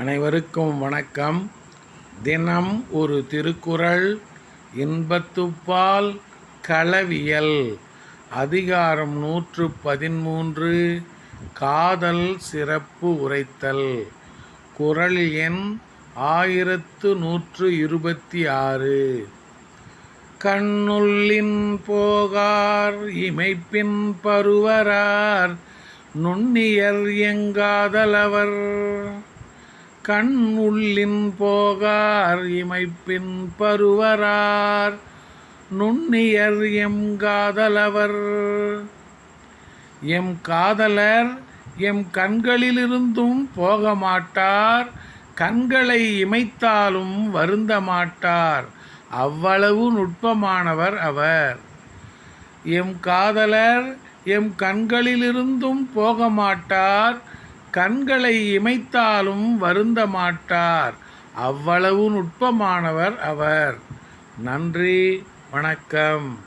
அனைவருக்கும் வணக்கம். தினம் ஒரு திருக்குறள் இன்பத்துப்பால் களவியல் அதிகாரம் நூற்று பதிமூன்று காதல் சிறப்பு உரைத்தல் குறள் எண் ஆயிரத்து நூற்று இருபத்தி ஆறு. கண்ணுள்ளின் போகார் இமைப்பின் பருவரார் நுண்ணியர் எங்காதலவர். கண் உள்ளின் போகார் இமைப்பின் பருவரார் நுண்ணியர் எம் காதலவர். எம் காதலர் எம் கண்களிலிருந்தும் போக மாட்டார் கண்களை இமைத்தாலும் வருந்த மாட்டார் அவ்வளவு நுட்பமானவர் அவர். எம் காதலர் எம் கண்களிலிருந்தும் போக மாட்டார் கண்களை இமைத்தாலும் வருந்த மாட்டார் அவ்வளவு நுட்பமானவர் அவர். நன்றி வணக்கம்.